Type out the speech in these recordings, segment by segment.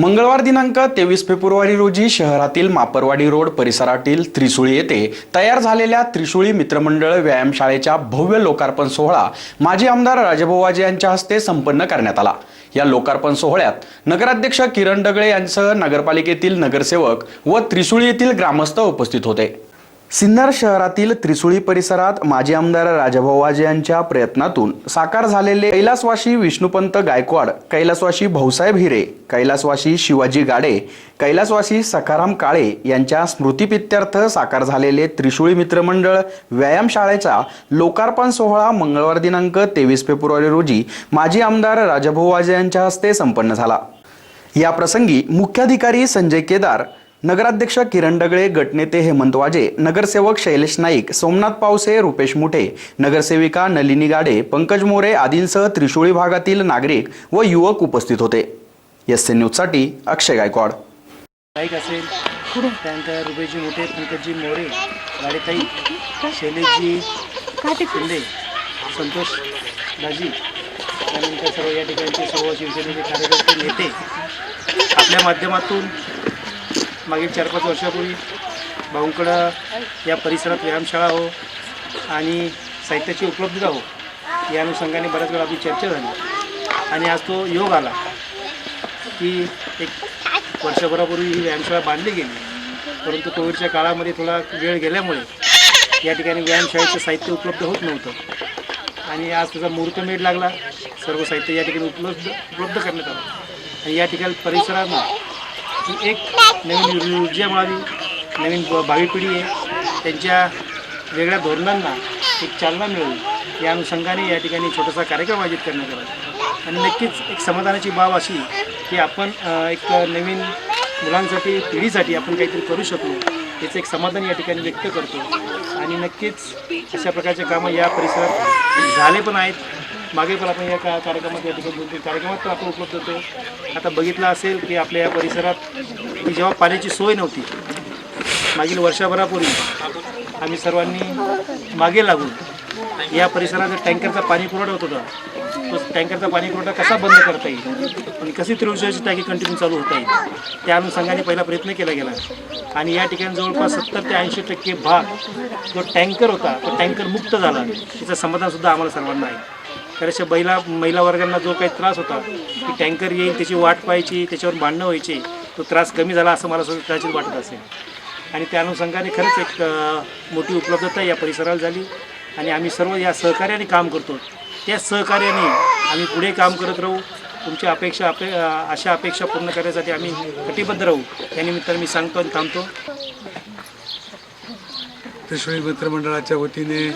मंगळवार दिनांक तेवीस फेब्रुवारी रोजी शहरातील मापरवाडी रोड परिसरातील त्रिशुळी येथे तयार झालेल्या त्रिशुळी मित्रमंडळ व्यायामशाळेच्या भव्य लोकार्पण सोहळा माजी आमदार राजाभाऊ यांच्या हस्ते संपन्न करण्यात आला. या लोकार्पण सोहळ्यात नगराध्यक्ष किरण डगळे यांसह नगरपालिकेतील नगरसेवक व त्रिशुळी येथील ग्रामस्थ उपस्थित होते. सिन्नर शहरातील त्रिसुळी परिसरात माजी आमदार राजाभाऊ वाजे यांच्या प्रयत्नातून साकार झालेले कैलासवाशी विष्णुपंत गायकवाड कैलासवाशी भाऊसाहेब हिरे कैलासवाशी शिवाजी गाडे कैलासवासी सखाराम काळे यांच्या स्मृतिपित्यर्थ साकार झालेले त्रिशुळी मित्रमंडळ व्यायामशाळेचा लोकार्पण सोहळा मंगळवार दिनांक तेवीस फेब्रुवारी रोजी माजी आमदार राजाभाऊ वाजे यांच्या हस्ते संपन्न झाला. या प्रसंगी मुख्याधिकारी संजय केदार नगराध्यक्ष किरण डगळे गटनेते हेमंत वाजे नगरसेवक शैलेश नाईक सोमनाथ पावसे रुपेश मुठे नगरसेविका नलिनी गाडे पंकज मोरे आदींसह त्रिशुळी भागातील नागरिक व युवक उपस्थित होते. एस एन न्यूजसाठी अक्षय गायकवाड. नाईक असेल त्यानंतर रुपेशजी मोठे मोरे गाडेताई शैलेशजी शिंदे संतोष दाजी त्यानंतर सर्व या ठिकाणचे सर्व शिवसेनेचे कार्यकर्ते नेते आपल्या माध्यमातून मागील चार पाच वर्षापूर्वी भाऊंकडं या परिसरात व्यायामशाळा हो आणि साहित्याची उपलब्धता हो या अनुषंगाने बऱ्याच वेळा आपली चर्चा झाली. आणि आज तो योग आला की एक वर्षभरापूर्वी ही व्यायामशाळा बांधली गेली. परंतु कोविडच्या काळामध्ये थोडा वेळ गेल्यामुळे या ठिकाणी व्यायामशाळेचं साहित्य उपलब्ध होत नव्हतं. आणि आज त्याचा मुहूर्तमेढ लागला. सर्व साहित्य या ठिकाणी उपलब्ध उपलब्ध करण्यात आलं. आणि या ठिकाणी परिसरांना ही एक नवीन ऊर्जा मिळावी नवीन ब- भावी पिढी आहे. त्यांच्या वेगळ्या धोरणांना एक चालना मिळावी या अनुषंगाने या ठिकाणी छोटासा कार्यक्रम आयोजित करण्यात आला. आणि नक्कीच एक समाधानाची बाब अशी की आपण एक नवीन मुलांसाठी पिढीसाठी आपण काहीतरी करू शकलो. याचं एक समाधान या ठिकाणी व्यक्त करतो. आणि नक्कीच अशा प्रकारचे कामं या परिसरात झाले पण आहेत. मागे पण आपण या का कार्यक्रमात या ठिकाणी दोन तीन कार्यक्रमात पण आपण उपलब्ध होतो. आता बघितलं असेल की आपल्या या परिसरात की जेव्हा पाण्याची सोय नव्हती मागील वर्षभरापूर्वी आम्ही सर्वांनी मागे लागून या परिसरात जर टँकरचा पाणी पुरवठा होत होता तो टँकरचा पाणी पुरवठा कसा बंद करता येईल आणि कशी त्रिवसाची टाकी कंटिन्यू चालू होता येईल त्या अनुषंगाने पहिला प्रयत्न केला गेला. आणि या ठिकाणी जवळपास सत्तर ते ऐंशी टक्के भाग जो टँकर होता तो टँकर मुक्त झाला. त्याचं समाधानसुद्धा आम्हाला सर्वांना आहे. तर अशा महिला महिला वर्गांना जो काही त्रास होता की टँकर येईल त्याची वाट पाहायची त्याच्यावर भांडणं व्हायची तो त्रास कमी झाला असं मला सुद्धा कदाचित वाटत असेल. आणि त्या अनुषंगाने खरंच एक मोठी उपलब्धता या परिसराला झाली. आणि आम्ही सर्व या सहकार्याने काम करतो. त्या सहकार्याने आम्ही पुढे काम करत राहू. तुमची अपेक्षा अपे अशा अपेक्षा पूर्ण करण्यासाठी आम्ही कटिबद्ध राहू. या मी सांगतो आणि थांबतो. त्रिशुळी मित्रमंडळाच्या वतीने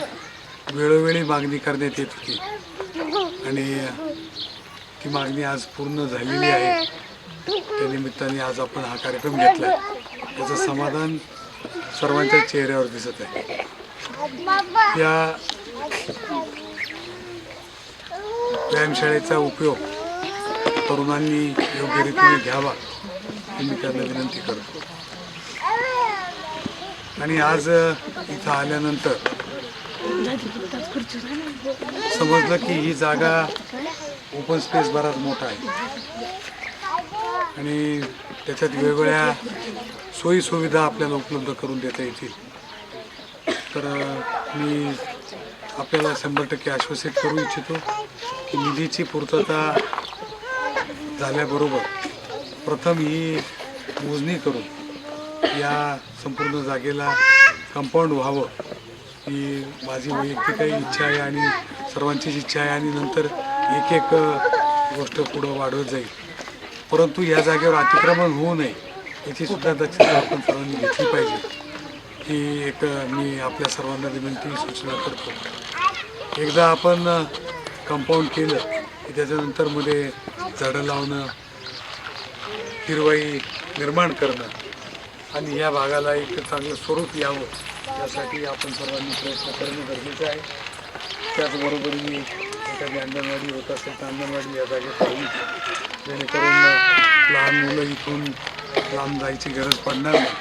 वेळोवेळी मागणी करण्यात येत होती. आणि ती मागणी आज पूर्ण झालेली आहे. त्या निमित्ताने आज आपण हा कार्यक्रम घेतला. त्याचं समाधान सर्वांच्या चेहऱ्यावर दिसत आहे. या व्यायामशाळेचा उपयोग तरुणांनी योग्य रीतीने घ्यावा हे मी त्यांना विनंती करतो. आणि आज इथं आल्यानंतर समजलं की ही जागा ओपन स्पेस बराच मोठा आहे. आणि त्याच्यात वेगवेगळ्या सोयीसुविधा आपल्याला उपलब्ध करून देता येतील. तर मी आपल्याला शंभर टक्के आश्वासित करू इच्छितो की निधीची पूर्तता झाल्याबरोबर प्रथम ही मोजणी करून या संपूर्ण जागेला कंपाऊंड व्हावं. ही माझी वैयक्तिकही इच्छा आहे आणि सर्वांचीच इच्छा आहे आणि नंतर एक एक गोष्ट पुढं वाढवत जाईल. परंतु या जागेवर अतिक्रमण होऊ नये याची सुद्धा दक्षता आपण सर्वांनी घेतली पाहिजे. ही एक मी आपल्या सर्वांना विनंती सूचना करतो. एकदा आपण कंपाऊंड केलं की त्याच्यानंतरमध्ये झाडं लावणं हिरवाई निर्माण करणं आणि या भागाला एक चांगलं स्वरूप यावं यासाठी आपण सर्वांनी प्रयत्न करणं गरजेचं आहे. त्याचबरोबर एखादी अंगणवाडी होत असेल तर अंगणवाडी या जागेत राहील जेणेकरून लहान मुलं इथून लांब जायची गरज पडणार नाही.